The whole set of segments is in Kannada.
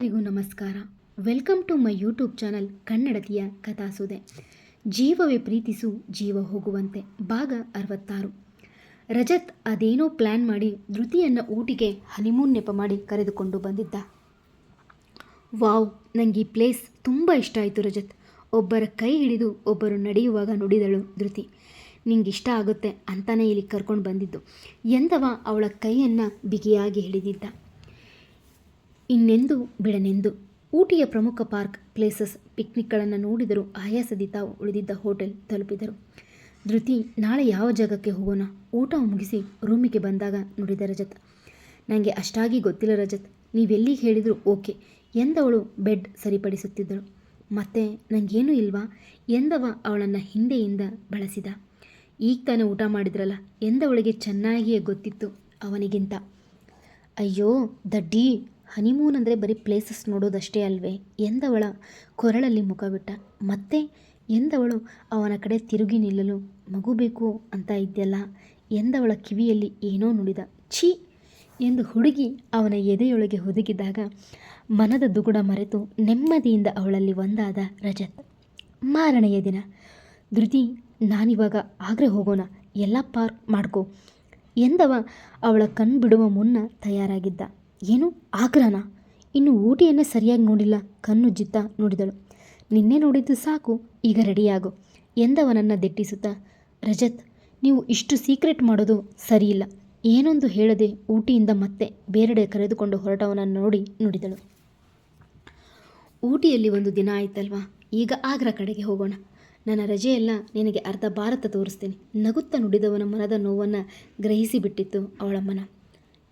ಎಲ್ಲರಿಗೂ ನಮಸ್ಕಾರ. Welcome to my YouTube channel ಕನ್ನಡತಿಯ ಕಥಾಸುದೆ. ಜೀವವೇ ಪ್ರೀತಿಸು, ಜೀವ ಹೋಗುವಂತೆ. ಭಾಗ ಅರವತ್ತಾರು. ರಜತ್ ಅದೇನೋ ಪ್ಲ್ಯಾನ್ ಮಾಡಿ ಧೃತಿಯನ್ನು ಊಟಿಗೆ ಹನಿಮೂನ್ ನೆಪ ಮಾಡಿ ಕರೆದುಕೊಂಡು ಬಂದಿದ್ದ. ವಾವ್ ನನಗೆ ಈ ಪ್ಲೇಸ್ ತುಂಬ ಇಷ್ಟ ಆಯಿತು ರಜತ್. ಒಬ್ಬರ ಕೈ ಹಿಡಿದು ಒಬ್ಬರು ನಡೆಯುವಾಗ ನುಡಿದಳು ಧೃತಿ. ನಿಂಗೆ ಇಷ್ಟ ಆಗುತ್ತೆ ಅಂತಾನೆ ಇಲ್ಲಿ ಕರ್ಕೊಂಡು ಬಂದಿದ್ದು. ಎಂದವ ಅವಳ ಕೈಯನ್ನು ಬಿಗಿಯಾಗಿ ಹಿಡಿದಿದ್ದ. ಇನ್ನೆಂದು ಬಿಡನೆಂದು. ಊಟಿಯ ಪ್ರಮುಖ ಪಾರ್ಕ್ ಪ್ಲೇಸಸ್ ಪಿಕ್ನಿಕ್ಗಳನ್ನು ನೋಡಿದರೂ ಆಯಾಸದಿ ತಾವು ಉಳಿದಿದ್ದ ಹೋಟೆಲ್ ತಲುಪಿದರು. ಧೃತಿ, ನಾಳೆ ಯಾವ ಜಾಗಕ್ಕೆ ಹೋಗೋಣ? ಊಟ ಮುಗಿಸಿ ರೂಮಿಗೆ ಬಂದಾಗ ನುಡಿದ ರಜತ್. ನನಗೆ ಅಷ್ಟಾಗಿ ಗೊತ್ತಿಲ್ಲ ರಜತ್. ನೀವೆಲ್ಲಿಗೆ ಹೇಳಿದರೂ ಓಕೆ. ಎಂದವಳು ಬೆಡ್ ಸರಿಪಡಿಸುತ್ತಿದ್ದಳು. ಮತ್ತೆ ನನಗೇನೂ ಇಲ್ವಾ? ಎಂದವ ಅವಳನ್ನು ಹಿಂದೆಯಿಂದ ಬಳಸಿದ. ಈಗ ತಾನೇ ಊಟ ಮಾಡಿದ್ರಲ್ಲ, ಎಂದವಳಿಗೆ ಚೆನ್ನಾಗಿಯೇ ಗೊತ್ತಿತ್ತು ಅವನಿಗಿಂತ. ಅಯ್ಯೋ, ದಡ್ಡಿ. ಹನಿಮೂನ್ ಅಂದರೆ ಬರೀ ಪ್ಲೇಸಸ್ ನೋಡೋದಷ್ಟೇ ಅಲ್ವೇ? ಎಂದವಳ ಕೊರಳಲ್ಲಿ ಮುಖ ಬಿಟ್ಟ. ಮತ್ತೆ ಎಂದವಳು ಅವನ ಕಡೆ ತಿರುಗಿ ನಿಲ್ಲಲು ಮಗು ಬೇಕು ಅಂತ ಇದ್ದೆಲ್ಲ ಎಂದವಳ ಕಿವಿಯಲ್ಲಿ ಏನೋ ನುಡಿದ. ಛೀ! ಎಂದು ಹುಡುಗಿ ಅವನ ಎದೆಯೊಳಗೆ ಹುದುಗಿದಾಗ ಮನದ ದುಗುಡ ಮರೆತು ನೆಮ್ಮದಿಯಿಂದ ಅವಳಲ್ಲಿ ಒಂದಾದ ರಜತ್. ಮಾರನೆಯ ದಿನ. ಧೃತಿ, ನಾನಿವಾಗ ಆಗ್ರೆ ಹೋಗೋಣ. ಎಲ್ಲ ಪಾರ್ಕ್ ಮಾಡ್ಕೋ. ಎಂದವ ಅವಳ ಕಣ್ ಬಿಡುವ ಮುನ್ನ ತಯಾರಾಗಿದ್ದ. ಏನು ಆಗ್ರಹನ ಇನ್ನು ಊಟಿಯನ್ನು ಸರಿಯಾಗಿ ನೋಡಿಲ್ಲ ಕಣ್ಣುಜ್ಜಿತ್ತ ನೋಡಿದಳು. ನಿನ್ನೆ ನೋಡಿದ್ದು ಸಾಕು, ಈಗ ರೆಡಿಯಾಗು, ಎಂದವನನ್ನು ದಿಟ್ಟಿಸುತ್ತಾ. ರಜತ್, ನೀವು ಇಷ್ಟು ಸೀಕ್ರೆಟ್ ಮಾಡೋದು ಸರಿಯಿಲ್ಲ. ಏನೊಂದು ಹೇಳದೆ ಊಟಿಯಿಂದ ಮತ್ತೆ ಬೇರೆಡೆ ಕರೆದುಕೊಂಡು ಹೊರಟವನನ್ನು ನೋಡಿ ನುಡಿದಳು. ಊಟಿಯಲ್ಲಿ ಒಂದು ದಿನ ಆಯ್ತಲ್ವಾ? ಈಗ ಆಗ್ರ ಕಡೆಗೆ ಹೋಗೋಣ. ನನ್ನ ರಜೆಯೆಲ್ಲ ನಿನಗೆ ಅರ್ಧ ಭಾರತ ತೋರಿಸ್ತೀನಿ. ನಗುತ್ತಾ ನುಡಿದವನ ಮನದ ನೋವನ್ನು ಗ್ರಹಿಸಿಬಿಟ್ಟಿತ್ತು ಅವಳ ಮನ.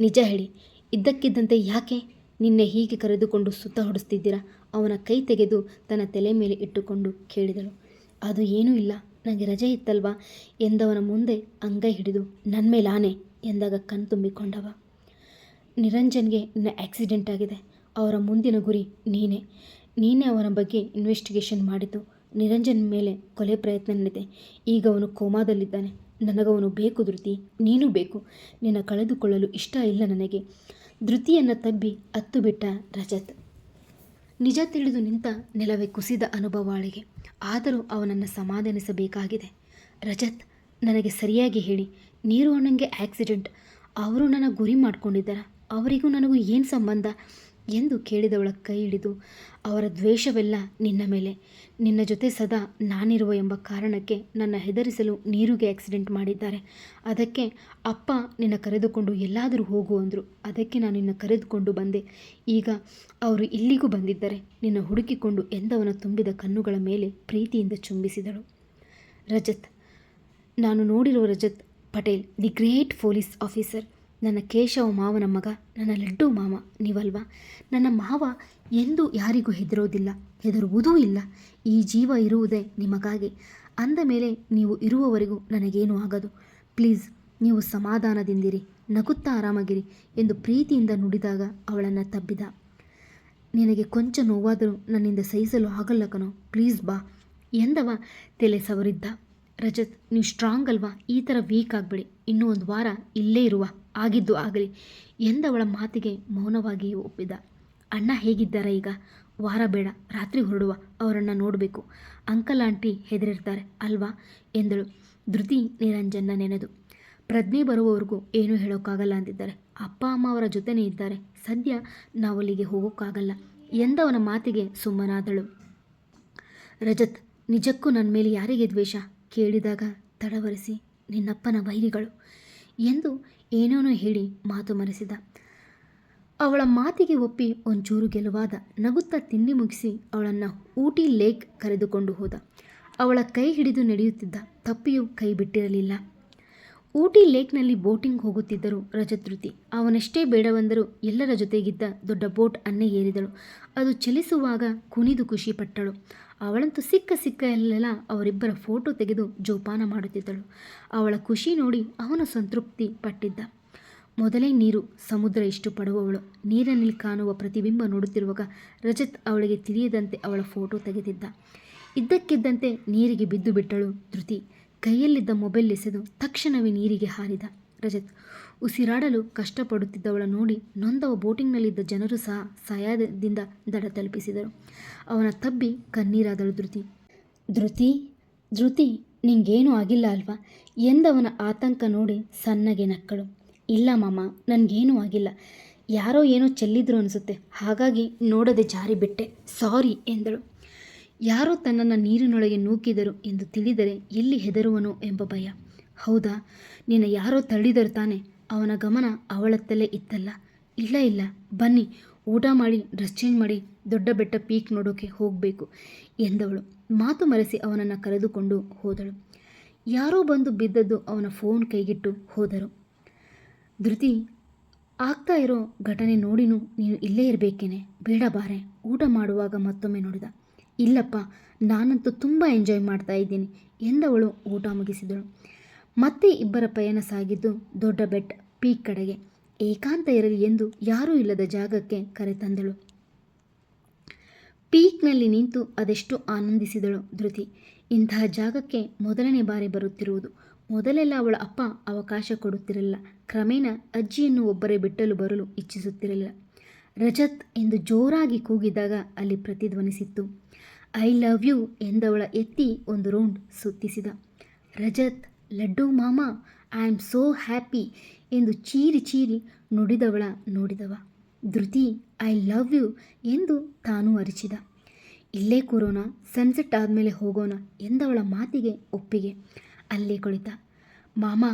ನಿಜ ಹೇಳಿ ಇದ್ದಕ್ಕಿದ್ದಂತೆ ಯಾಕೆ? ನಿನ್ನೆ ಹೀಗೆ ಕರೆದುಕೊಂಡು ಸುತ್ತ ಹೊಡಿಸ್ತಿದ್ದೀರಾ? ಅವನ ಕೈ ತೆಗೆದು ತನ್ನ ತಲೆ ಮೇಲೆ ಇಟ್ಟುಕೊಂಡು ಕೇಳಿದಳು. ಅದು ಏನೂ ಇಲ್ಲ. ನನಗೆ ರಜೆ ಇತ್ತಲ್ವಾ? ಎಂದವನ ಮುಂದೆ ಅಂಗೈ ಹಿಡಿದು ನನ್ನ ಮೇಲೆ ಆನೆ ಎಂದಾಗ ಕಣ್ ತುಂಬಿಕೊಂಡವ. ನಿರಂಜನ್ಗೆ ನಿನ್ನ ಆಕ್ಸಿಡೆಂಟ್ ಆಗಿದೆ. ಅವರ ಮುಂದಿನ ಗುರಿ ನೀನೇ. ನೀನೇ ಅವನ ಬಗ್ಗೆ ಇನ್ವೆಸ್ಟಿಗೇಷನ್ ಮಾಡಿತು ನಿರಂಜನ್ ಮೇಲೆ ಕೊಲೆ ಪ್ರಯತ್ನ ನಡೆದಿದೆ. ಈಗ ಅವನು ಕೋಮಾದಲ್ಲಿದ್ದಾನೆ. ನನಗವನು ಬೇಕು ಧೃತಿ, ನೀನು ಬೇಕು. ನಿನ್ನ ಕಳೆದುಕೊಳ್ಳಲು ಇಷ್ಟ ಇಲ್ಲ ನನಗೆ. ಧೃತಿಯನ್ನು ತಬ್ಬಿ ಅತ್ತು ಬಿಟ್ಟ ರಜತ್. ನಿಜ ತಿಳಿದು ನಿಂತ ನೆಲವೇ ಕುಸಿದ ಅನುಭವಾಳಿಗೆ ಆದರೂ ಅವನನ್ನು ಸಮಾಧಾನಿಸಬೇಕಾಗಿದೆ. ರಜತ್, ನನಗೆ ಸರಿಯಾಗಿ ಹೇಳಿ. ನೀರು ಅಣ್ಣಂಗೆ ಆಕ್ಸಿಡೆಂಟ್. ಅವರು ನನ್ನ ಗುರಿ ಮಾಡ್ಕೊಂಡಿದ್ದಾರೆ. ಅವರಿಗೂ ನನಗೂ ಏನು ಸಂಬಂಧ? ಎಂದು ಕೇಳಿದವಳ ಕೈ ಹಿಡಿದು, ಅವರ ದ್ವೇಷವೆಲ್ಲ ನಿನ್ನ ಮೇಲೆ. ನಿನ್ನ ಜೊತೆ ಸದಾ ನಾನಿರುವ ಎಂಬ ಕಾರಣಕ್ಕೆ ನನ್ನ ಹೆದರಿಸಲು ನೀರುಗೆ ಆಕ್ಸಿಡೆಂಟ್ ಮಾಡಿದ್ದಾರೆ. ಅದಕ್ಕೆ ಅಪ್ಪ ನಿನ್ನ ಕರೆದುಕೊಂಡು ಎಲ್ಲಾದರೂ ಹೋಗು ಅಂದರು. ಅದಕ್ಕೆ ನಾನು ನಿನ್ನ ಕರೆದುಕೊಂಡು ಬಂದೆ. ಈಗ ಅವರು ಇಲ್ಲಿಗೂ ಬಂದಿದ್ದಾರೆ. ನಿನ್ನ ಹುಡುಕಿಕೊಂಡು ಎಂದವನ ತುಂಬಿದ ಕಣ್ಣುಗಳ ಮೇಲೆ ಪ್ರೀತಿಯಿಂದ ಚುಂಬಿಸಿದಳು. ರಜತ್, ನಾನು ನೋಡಿರುವ Rajat Patel, the great police officer. ನನ್ನ ಕೇಶವ ಮಾವನ ಮಗ, ನನ್ನ ಲಡ್ಡು ಮಾವ ನೀವಲ್ವಾ? ನನ್ನ ಮಾವ ಎಂದೂ ಯಾರಿಗೂ ಹೆದರೋದಿಲ್ಲ, ಹೆದರುವುದೂ ಇಲ್ಲ. ಈ ಜೀವ ಇರುವುದೇ ನಿಮಗಾಗಿ. ಅಂದ ಮೇಲೆ ನೀವು ಇರುವವರೆಗೂ ನನಗೇನು ಆಗದು. ಪ್ಲೀಸ್, ನೀವು ಸಮಾಧಾನದಿಂದಿರಿ, ನಗುತ್ತಾ ಆರಾಮಾಗಿರಿ ಎಂದು ಪ್ರೀತಿಯಿಂದ ನುಡಿದಾಗ ಅವಳನ್ನು ತಬ್ಬಿದ. ನಿನಗೆ ಕೊಂಚ ನೋವಾದರೂ ನನ್ನಿಂದ ಸಹಿಸಲು ಆಗಲ್ಲ ಕಣೋ, ಪ್ಲೀಸ್ ಬಾ, ಎಂದವ ತಲೆ ಸವರಿದ್ದ. ರಜತ್, ನೀವು ಸ್ಟ್ರಾಂಗ್ ಅಲ್ವಾ? ಈ ಥರ ವೀಕ್ ಆಗಬೇಡಿ, ಇನ್ನೂ ಒಂದು ವಾರ ಇಲ್ಲೇ ಇರುವ. ಆಗಿದ್ದು ಆಗಲಿ, ಎಂದವಳ ಮಾತಿಗೆ ಮೌನವಾಗಿ ಒಪ್ಪಿದ. ಅಣ್ಣ ಹೇಗಿದ್ದಾರೆ ಈಗ? ವಾರ ಬೇಡ, ರಾತ್ರಿ ಹೊರಡುವ, ಅವರನ್ನು ನೋಡಬೇಕು. ಅಂಕಲ್, ಆಂಟಿ ಹೆದರಿರ್ತಾರೆ, ಅಲ್ವಾ? ಎಂದಳು. ಧೃತಿ ನಿರಂಜನ್ನ ನೆನೆದು. ಪ್ರಜ್ಞೆ ಬರುವವರೆಗೂ ಏನೂ ಹೇಳೋಕ್ಕಾಗಲ್ಲ ಅಂದಿದ್ದಾರೆ ಅಪ್ಪ, ಅಮ್ಮ ಅವರ ಜೊತೆನೇ ಇದ್ದಾರೆ. ಸದ್ಯ ನಾವಲ್ಲಿಗೆ ಹೋಗೋಕ್ಕಾಗಲ್ಲ, ಎಂದವನ ಮಾತಿಗೆ ಸುಮ್ಮನಾದಳು. ರಜತ್, ನಿಜಕ್ಕೂ ನನ್ನ ಮೇಲೆ ಯಾರಿಗೆ ದ್ವೇಷ? ಕೇಳಿದಾಗ ತಡವರಿಸಿ ನಿನ್ನಪ್ಪನ ವೈರಿಗಳು ಎಂದು ಏನೇನೋ ಹೇಳಿ ಮಾತು ಮರೆಸಿದ. ಅವಳ ಮಾತಿಗೆ ಒಪ್ಪಿ ಒಂಚೂರು ಗೆಲುವಾದ ನಗುತ್ತಾ ತಿಂಡಿ ಮುಗಿಸಿ ಅವಳನ್ನು ಊಟಿ ಲೇಕ್ ಕರೆದುಕೊಂಡು ಹೋದ. ಅವಳ ಕೈ ಹಿಡಿದು ನಡೆಯುತ್ತಿದ್ದ ತಪ್ಪಿಯೂ ಕೈ ಬಿಟ್ಟಿರಲಿಲ್ಲ. ಊಟಿ ಲೇಕ್ನಲ್ಲಿ ಬೋಟಿಂಗ್ ಹೋಗುತ್ತಿದ್ದರು ರಜತೃತಿ. ಅವನಷ್ಟೇ ಬೇಡವೆಂದರೂ ಎಲ್ಲರ ಜೊತೆಗಿದ್ದ ದೊಡ್ಡ ಬೋಟ್ ಅನ್ನೇ ಏರಿದಳು. ಅದು ಚಲಿಸುವಾಗ ಕುಣಿದು ಖುಷಿಪಟ್ಟಳು ಅವಳಂತೂ ಸಿಕ್ಕ ಸಿಕ್ಕ ಎಲ್ಲೆಲ್ಲ ಅವರಿಬ್ಬರ ಫೋಟೋ ತೆಗೆದು ಜೋಪಾನ ಮಾಡುತ್ತಿದ್ದಳು. ಅವಳ ಖುಷಿ ನೋಡಿ ಅವನು ಸಂತೃಪ್ತಿ ಪಟ್ಟಿದ್ದ. ಮೊದಲೇ ನೀರು, ಸಮುದ್ರ ಇಷ್ಟು ಪಡುವವಳು. ನೀರಿನಲ್ಲಿ ಕಾಣುವ ಪ್ರತಿಬಿಂಬ ನೋಡುತ್ತಿರುವಾಗ ರಜತ್ ಅವಳಿಗೆ ತಿಳಿಯದಂತೆ ಅವಳ ಫೋಟೋ ತೆಗೆದಿದ್ದ. ಇದ್ದಕ್ಕಿದ್ದಂತೆ ನೀರಿಗೆ ಬಿದ್ದು ಬಿಟ್ಟಳು ಧೃತಿ. ಕೈಯಲ್ಲಿದ್ದ ಮೊಬೈಲ್ ಎಸೆದು ತಕ್ಷಣವೇ ನೀರಿಗೆ ಹಾರಿದ ರಜತ್. ಉಸಿರಾಡಲು ಕಷ್ಟಪಡುತ್ತಿದ್ದವಳ ನೋಡಿ ನೊಂದವ ಬೋಟಿಂಗ್ನಲ್ಲಿದ್ದ ಜನರು ಸಹ ಸಹಾಯದಿಂದ ದಡ ತಲುಪಿಸಿದರು. ಅವನ ತಬ್ಬಿ ಕಣ್ಣೀರಾದಳು ಧೃತಿ. ಧೃತಿ ಧೃತಿ, ನಿಂಗೇನೂ ಆಗಿಲ್ಲ ಅಲ್ವಾ? ಎಂದವನ ಆತಂಕ ನೋಡಿ ಸಣ್ಣಗೆ ನಕ್ಕಳು. ಇಲ್ಲ ಮಾಮ, ನನಗೇನೂ ಆಗಿಲ್ಲ. ಯಾರೋ ಏನೋ ಚೆಲ್ಲಿದ್ರು ಅನಿಸುತ್ತೆ. ಹಾಗಾಗಿ ನೋಡದೆ ಜಾರಿ ಬಿಟ್ಟೆ ಸಾರಿ ಎಂದಳು. ಯಾರೋ ತನ್ನನ್ನು ನೀರಿನೊಳಗೆ ನೂಕಿದರು ಎಂದು ತಿಳಿದರೆ ಎಲ್ಲಿ ಹೆದರುವನು ಎಂಬ ಭಯ. ಹೌದಾ, ನಿನ್ನ ಯಾರೋ ತಳ್ಳಿದರು ತಾನೆ. ಅವನ ಗಮನ ಅವಳತ್ತಲೇ ಇತ್ತಲ್ಲ. ಇಲ್ಲ ಇಲ್ಲ, ಬನ್ನಿ, ಊಟ ಮಾಡಿ, ಡ್ರೆಸ್ ಚೇಂಜ್ ಮಾಡಿ, ದೊಡ್ಡ ಬೆಟ್ಟ ಪೀಕ್ ನೋಡೋಕೆ ಹೋಗಬೇಕು ಎಂದವಳು. ಮಾತು ಮರೆಸಿ ಅವನನ್ನು ಕರೆದುಕೊಂಡು ಹೋದಳು. ಯಾರೋ ಬಂದು ಬಿದ್ದದ್ದು ಅವನ ಫೋನ್ ಕೈಗಿಟ್ಟು ಹೋದರು. ಧೃತಿ, ಆಗ್ತಾ ಇರೋ ಘಟನೆ ನೋಡಿನೂ ನೀನು ಇಲ್ಲೇ ಇರಬೇಕೇನೆ. ಬೇಡ ಬಾರೆ, ಊಟ ಮಾಡುವಾಗ ಮತ್ತೊಮ್ಮೆ ನೋಡಿದ. ಇಲ್ಲಪ್ಪ, ನಾನಂತೂ ತುಂಬ ಎಂಜಾಯ್ ಮಾಡ್ತಾ ಇದ್ದೀನಿ ಎಂದವಳು ಊಟ ಮುಗಿಸಿದಳು. ಮತ್ತೆ ಇಬ್ಬರ ಪಯಣ ಸಾಗಿದ್ದು ದೊಡ್ಡ ಬೆಟ್ಟ ಪೀಕ್ ಕಡೆಗೆ. ಏಕಾಂತ ಇರಲಿ ಎಂದು ಯಾರೂ ಇಲ್ಲದ ಜಾಗಕ್ಕೆ ಕರೆತಂದಳು ಪೀಕ್ನಲ್ಲಿ ನಿಂತು ಅದೆಷ್ಟು ಆನಂದಿಸಿದಳು ಧೃತಿ. ಇಂತಹ ಜಾಗಕ್ಕೆ ಮೊದಲನೇ ಬಾರಿ ಬರುತ್ತಿರುವುದು. ಮೊದಲೆಲ್ಲ ಅವಳ ಅಪ್ಪ ಅವಕಾಶ ಕೊಡುತ್ತಿರಲಿಲ್ಲ. ಕ್ರಮೇಣ ಅಜ್ಜಿಯನ್ನು ಒಬ್ಬರೇ ಬಿಟ್ಟಲು ಬರಲು ಇಚ್ಛಿಸುತ್ತಿರಲಿಲ್ಲ. ರಜತ್ ಎಂದು ಜೋರಾಗಿ ಕೂಗಿದಾಗ ಅಲ್ಲಿ ಪ್ರತಿಧ್ವನಿಸಿತ್ತು. ಐ ಲವ್ ಯು ಎಂದವಳ ಎತ್ತಿ ಒಂದು ರೌಂಡ್ ಸುತ್ತಿಸಿದ. ರಜತ್, ಲಡ್ಡು ಮಾಮ, ಐ ಆಮ್ ಸೋ ಹ್ಯಾಪಿ ಎಂದು ಚೀರಿ ಚೀರಿ ನುಡಿದವಳ ನೋಡಿದವ. ಧೃತಿ, ಐ ಲವ್ ಯು ಎಂದು ತಾನೂ ಅರಿಚಿದ. ಇಲ್ಲೇ ಕೂರೋಣ, ಸನ್ಸೆಟ್ ಆದಮೇಲೆ ಹೋಗೋಣ ಎಂದವಳ ಮಾತಿಗೆ ಒಪ್ಪಿಗೆ ಅಲ್ಲೇ ಕುಳಿತ. ಮಾಮ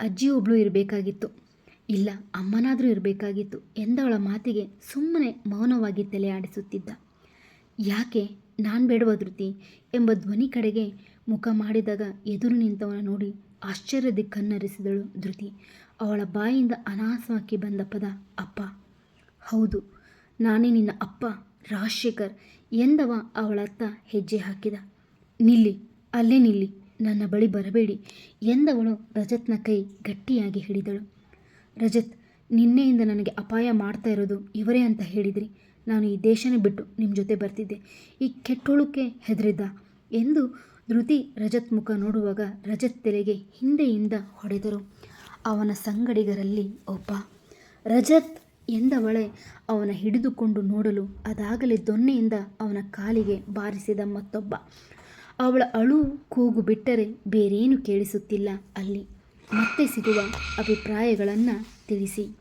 ಅಜ್ಜಿ ಒಬ್ಳು ಇರಬೇಕಾಗಿತ್ತು. ಇಲ್ಲ, ಅಮ್ಮನಾದರೂ ಇರಬೇಕಾಗಿತ್ತು. ಎಂದವಳ ಮಾತಿಗೆ ಸುಮ್ಮನೆ ಮೌನವಾಗಿ ತಲೆ ಆಡಿಸುತ್ತಿದ್ದ. ಯಾಕೆ, ನಾನು ಬೇಡವ ಧೃತಿ? ಎಂಬ ಧ್ವನಿ ಕಡೆಗೆ ಮುಖ ಮಾಡಿದಾಗ ಎದುರು ನಿಂತವನ ನೋಡಿ ಆಶ್ಚರ್ಯದಿ ಕಣ್ಣರಿಸಿದಳು ಧೃತಿ. ಅವಳ ಬಾಯಿಂದ ಅನಾಸವಾಗಿ ಬಂದ ಪದ, ಅಪ್ಪ. ಹೌದು, ನಾನೇ ನಿನ್ನ ಅಪ್ಪ, ರಾಜಶೇಖರ್ ಎಂದವ ಅವಳತ್ತ ಹೆಜ್ಜೆ ಹಾಕಿದ. ನಿಲ್ಲಿ, ಅಲ್ಲೇ ನಿಲ್ಲಿ, ನನ್ನ ಬಳಿ ಬರಬೇಡಿ ಎಂದವಳು ರಜತ್ನ ಕೈ ಗಟ್ಟಿಯಾಗಿ ಹಿಡಿದಳು. ರಜತ್, ನಿನ್ನೆಯಿಂದ ನನಗೆ ಅಪಾಯ ಮಾಡ್ತಾ ಇರೋದು ಇವರೇ ಅಂತ ಹೇಳಿದ್ರಿ. ನಾನು ಈ ದೇಶನೇ ಬಿಟ್ಟು ನಿಮ್ಮ ಜೊತೆ ಬರ್ತಿದ್ದೆ. ಈ ಕೆಟ್ಟೋಳಕ್ಕೆ ಹೆದರಿದ್ದ ಎಂದು ಧೃತಿ ರಜತ್ ಮುಖ ನೋಡುವಾಗ ರಜತ್ ತೆಲೆಗೆ ಹಿಂದೆಯಿಂದ ಹೊಡೆದರು. ಅವನ ಸಂಗಡಿಗರಲ್ಲಿ ಒಬ್ಬ. ರಜತ್ ಎಂದವಳೆ ಅವನ ಹಿಡಿದುಕೊಂಡು ನೋಡಲು ಅದಾಗಲೇ ದೊನ್ನೆಯಿಂದ ಅವನ ಕಾಲಿಗೆ ಬಾರಿಸಿದ ಮತ್ತೊಬ್ಬ. ಅವಳ ಅಳು ಕೂಗು ಬಿಟ್ಟರೆ ಬೇರೇನು ಕೇಳಿಸುತ್ತಿಲ್ಲ ಅಲ್ಲಿ. ಮತ್ತೆ ಸಿಗುವ ಅಭಿಪ್ರಾಯಗಳನ್ನು ತಿಳಿಸಿ.